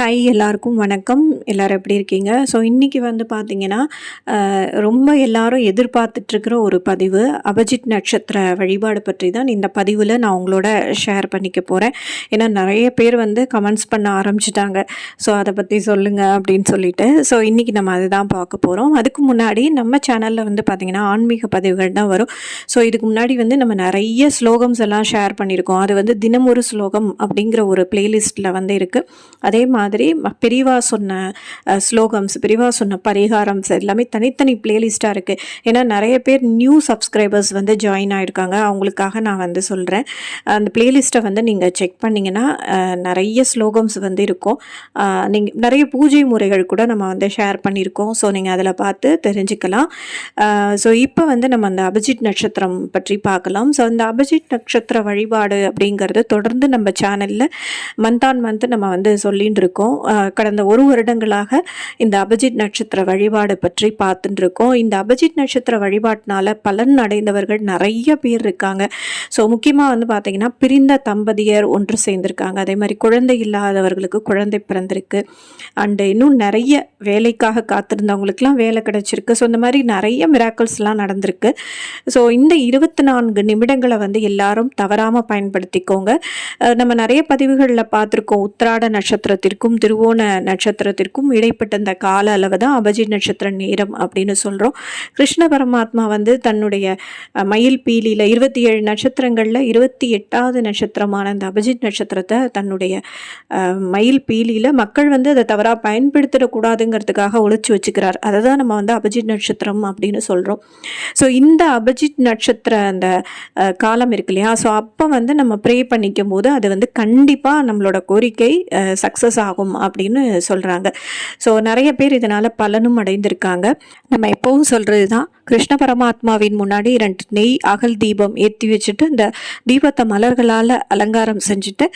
Hi எல்லாருக்கும் வணக்கம். எல்லோரும் எப்படி இருக்கீங்க? ஸோ இன்றைக்கி வந்து பார்த்திங்கன்னா ரொம்ப எல்லாரும் எதிர்பார்த்துட்ருக்கிற ஒரு பதிவு அபஜித் நட்சத்திர வழிபாடு பற்றி தான் இந்த பதிவில் நான் உங்களோட ஷேர் பண்ணிக்க போகிறேன் ஏன்னா நிறைய பேர் வந்து கமெண்ட்ஸ் பண்ண ஆரம்பிச்சிட்டாங்க. ஸோ அதை பற்றி சொல்லுங்கள் அப்படின்னு சொல்லிட்டு. ஸோ இன்றைக்கி நம்ம அதுதான் பார்க்க போகிறோம் அதுக்கு முன்னாடி நம்ம சேனலில் வந்து பார்த்திங்கன்னா ஆன்மீக பதிவுகள் தான் வரும். ஸோ இதுக்கு முன்னாடி வந்து நம்ம நிறைய ஸ்லோகம்ஸ் எல்லாம் ஷேர் பண்ணியிருக்கோம். அது வந்து தினமொரு ஸ்லோகம் அப்படிங்கிற ஒரு பிளேலிஸ்ட்டில் வந்து இருக்குது அதே மாதிரி மாதிரி பெரியவா சொன்ன ஸ்லோகம்ஸ் பெரியவா சொன்ன பரிகாரம்ஸ் எல்லாமே தனித்தனி பிளேலிஸ்ட்டாக இருக்குது ஏன்னா நிறைய பேர் நியூ சப்ஸ்கிரைபர்ஸ் வந்து ஜாயின் ஆகிருக்காங்க அவங்களுக்காக நான் வந்து சொல்கிறேன் அந்த பிளேலிஸ்ட்டை வந்து நீங்கள் செக் பண்ணிங்கன்னா நிறைய ஸ்லோகம்ஸ் வந்து இருக்கும். நீங்கள் நிறைய பூஜை முறைகள் கூட நம்ம வந்து ஷேர் பண்ணியிருக்கோம். ஸோ நீங்கள் அதில் பார்த்து தெரிஞ்சுக்கலாம். ஸோ இப்போ வந்து நம்ம அந்த அபிஜித் நட்சத்திரம் பற்றி பார்க்கலாம். ஸோ அந்த அபிஜித் நட்சத்திர வழிபாடு அப்படிங்கிறது தொடர்ந்து நம்ம சேனலில் மந்த் ஆன் மந்த் நம்ம வந்து சொல்லின்னு இருக்கோம். கடந்த ஒரு வருடங்களாக இந்த அபிஜித் நட்சத்திர வழிபாடு பற்றி பார்த்துட்டு இருக்கோம் இந்த அபிஜித் நட்சத்திர வழிபாட்டினால பலன் அடைந்தவர்கள் நிறைய பேர் இருக்காங்க. ஸோ முக்கியமாக வந்து பார்த்திங்கன்னா பிரிந்த தம்பதியர் ஒன்று சேர்ந்திருக்காங்க. அதே மாதிரி குழந்தை இல்லாதவர்களுக்கு குழந்தை பிறந்திருக்கு. அண்டு இன்னும் நிறைய வேலைக்காக காத்திருந்தவங்களுக்குலாம் வேலை கிடச்சிருக்கு. ஸோ இந்த மாதிரி நிறைய மிராக்கல்ஸ்லாம் நடந்திருக்கு. ஸோ இந்த இருபத்தி நான்கு நிமிடங்களை வந்து எல்லாரும் தவறாமல் பயன்படுத்திக்கோங்க. நம்ம நிறைய பதிவுகளில் பார்த்துருக்கோம். உத்திராட நட்சத்திரத்திற்கும் நட்சத்திரத்திற்கும் திருவோண நட்சத்திரத்திற்கும் இடைப்பட்ட இந்த கால அளவு தான் அபஜித் நட்சத்திர நேரம் அப்படின்னு சொல்கிறோம் கிருஷ்ண பரமாத்மா வந்து தன்னுடைய மயில் பீலியில் இருபத்தி ஏழு நட்சத்திரங்களில் இருபத்தி எட்டாவது நட்சத்திரமான அந்த அபஜித் நட்சத்திரத்தை தன்னுடைய மயில் பீலியில் மக்கள் வந்து அதை தவறாக பயன்படுத்திடக்கூடாதுங்கிறதுக்காக ஒழிச்சு வச்சுக்கிறார். அதை தான் நம்ம வந்து அபஜித் நட்சத்திரம் அப்படின்னு சொல்கிறோம் ஸோ இந்த அபிஜித் நட்சத்திர அந்த காலம் இருக்கு இல்லையா? ஸோ அப்போ வந்து நம்ம ப்ரே பண்ணிக்கும் போது அது வந்து கண்டிப்பாக நம்மளோட கோரிக்கை சக்ஸஸ் ஆகும். அப்படின்னு சொல்கிறாங்க ஸோ நிறைய பேர் இதனால் பலனும் அடைந்திருக்காங்க. நம்ம எப்பவும் சொல்கிறது தான் கிருஷ்ண பரமாத்மாவின் முன்னாடி ரெண்டு நெய் அகல் தீபம் ஏற்றி வச்சுட்டு இந்த தீபத்தை மலர்களால் அலங்காரம் செஞ்சுட்டு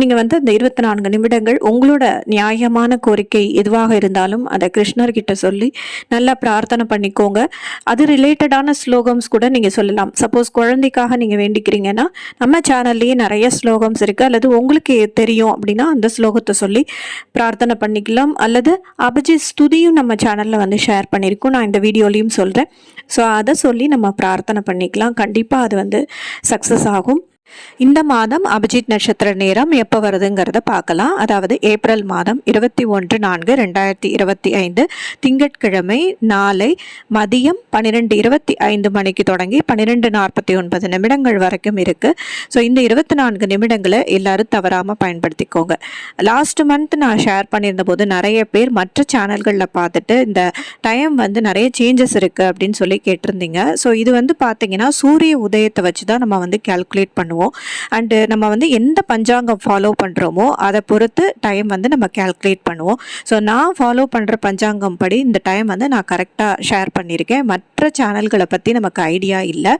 நீங்கள் வந்து அந்த இருபத்தி நான்கு நிமிடங்கள் உங்களோட நியாயமான கோரிக்கை எதுவாக இருந்தாலும் அதை கிருஷ்ணர்கிட்ட சொல்லி நல்லா பிரார்த்தனை பண்ணிக்கோங்க. அது ரிலேட்டடான ஸ்லோகம்ஸ் கூட நீங்கள் சொல்லலாம். சப்போஸ் குழந்தைக்காக நீங்கள் வேண்டிக்கிறீங்கன்னா நம்ம சேனல்லையே நிறைய ஸ்லோகம்ஸ் இருக்குது அல்லது உங்களுக்கு தெரியும் அப்படின்னா அந்த ஸ்லோகத்தை சொல்லி பிரார்த்தனை பண்ணிக்கலாம். அல்லது அபிஜித் ஸ்துதியும் நம்ம சேனலில் வந்து ஷேர் பண்ணியிருக்கோம். நான் இந்த வீடியோலையும் சொல்கிறேன் ஸோ அதை சொல்லி நம்ம பிரார்த்தனை பண்ணிக்கலாம். கண்டிப்பாக அது வந்து சக்ஸஸ் ஆகும். இந்த மாதம் அபிஜித் நட்சத்திர நேரம் எப்போ வருதுங்கிறத பார்க்கலாம். அதாவது ஏப்ரல் மாதம் இருபத்தி ஒன்று நான்கு ரெண்டாயிரத்தி இருபத்தி ஐந்து திங்கட்கிழமை நாளை மதியம் பன்னிரெண்டு இருபத்தி ஐந்து மணிக்கு தொடங்கி பன்னிரெண்டு நாற்பத்தி ஒன்பது நிமிடங்கள் வரைக்கும் இருக்குது ஸோ இந்த இருபத்தி நான்கு நிமிடங்களை எல்லாரும் தவறாமல் பயன்படுத்திக்கோங்க. லாஸ்ட் மந்த் நான் ஷேர் பண்ணியிருந்த போது நிறைய பேர் மற்ற சேனல்களில் பார்த்துட்டு இந்த டைம் வந்து நிறைய சேஞ்சஸ் இருக்குது அப்படின்னு சொல்லி கேட்டிருந்தீங்க. ஸோ இது வந்து பார்த்தீங்கன்னா சூரிய உதயத்தை வச்சு தான் நம்ம வந்து கேல்குலேட் பண்ணுவோம். பண்ணுவோம். அண்டு நம்ம வந்து எந்த பஞ்சாங்கம் ஃபாலோ பண்ணுறோமோ அதை பொறுத்து டைம் வந்து நம்ம கேல்குலேட் பண்ணுவோம். ஸோ நான் ஃபாலோ பண்ணுற பஞ்சாங்கம் படி இந்த டைம் வந்து நான் கரெக்டாக ஷேர் பண்ணியிருக்கேன். மற்ற சேனல்களை பற்றி நமக்கு ஐடியா இல்லை.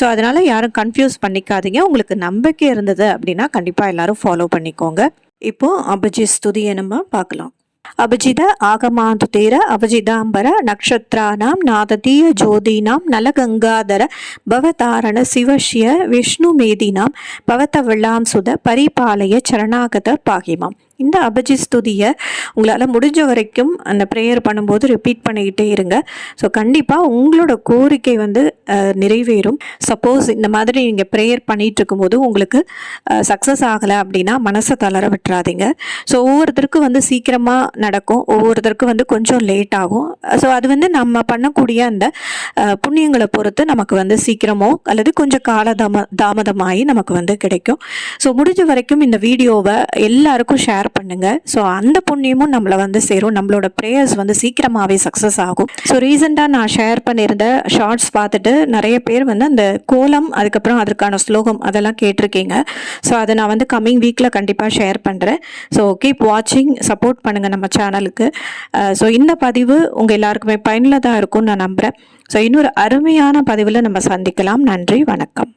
ஸோ அதனால் யாரும் கன்ஃபியூஸ் பண்ணிக்காதீங்க. உங்களுக்கு நம்பிக்கை இருந்தது அப்படின்னா கண்டிப்பாக எல்லோரும் ஃபாலோ பண்ணிக்கோங்க. இப்போது அபிஜி ஸ்துதியை நம்ம பார்க்கலாம். அபிஜித ஆகமாந்துதேர அபஜிதாம்பர நக்ஷத்ரானாம் நாததீய ஜோதினாம் நலகங்காதர பவதாரண சிவஷ்ய விஷ்ணுமேதினாம் பவத்தவெல்லாம் சுத பரிபாலய சரணாகத பாகிமாம். இந்த அபஜி ஸ்துதியை உங்களால் முடிஞ்ச வரைக்கும் அந்த ப்ரேயர் பண்ணும்போது ரிப்பீட் பண்ணிக்கிட்டே இருங்க. ஸோ கண்டிப்பாக உங்களோட கோரிக்கை வந்து நிறைவேறும். சப்போஸ் இந்த மாதிரி நீங்கள் ப்ரேயர் பண்ணிகிட்டு இருக்கும்போது உங்களுக்கு சக்ஸஸ் ஆகலை அப்படின்னா மனசை தளர விட்டுறாதீங்க. ஸோ ஒவ்வொருத்தருக்கும் வந்து சீக்கிரமாக நடக்கும். ஒவ்வொருத்தருக்கும் வந்து கொஞ்சம் லேட் ஆகும். ஸோ அது வந்து நம்ம பண்ணக்கூடிய அந்த புண்ணியங்களை பொறுத்து நமக்கு வந்து சீக்கிரமோ அல்லது கொஞ்சம் கால தாம தாமதமாகி நமக்கு வந்து கிடைக்கும். ஸோ முடிஞ்ச வரைக்கும் இந்த வீடியோவை எல்லாருக்கும் ஷேர் பண்ணுங்கள் ஸோ அந்த புண்ணியமும் நம்மளை வந்து சேரும். நம்மளோட ப்ரேயர்ஸ் வந்து சீக்கிரமாகவே சக்ஸஸ் ஆகும். ஸோ ரீசெண்டாக நான் ஷேர் பண்ணியிருந்த ஷார்ட்ஸ் பார்த்துட்டு நிறைய பேர் வந்து அந்த கோலம் அதுக்கப்புறம் அதற்கான ஸ்லோகம் அதெல்லாம் கேட்டிருக்கீங்க. ஸோ அதை நான் வந்து கம்மிங் வீக்கில் கண்டிப்பாக ஷேர் பண்ணுறேன் ஸோ கீப் வாட்சிங் சப்போர்ட் பண்ணுங்கள் நம்ம சேனலுக்கு ஸோ uh, இந்த பதிவு உங்கள் எல்லாருக்குமே பயனுள்ளதாக இருக்கும்னு நான் நம்புகிறேன் ஸோ இன்னொரு அருமையான பதிவில் நம்ம சந்திக்கலாம். நன்றி வணக்கம்.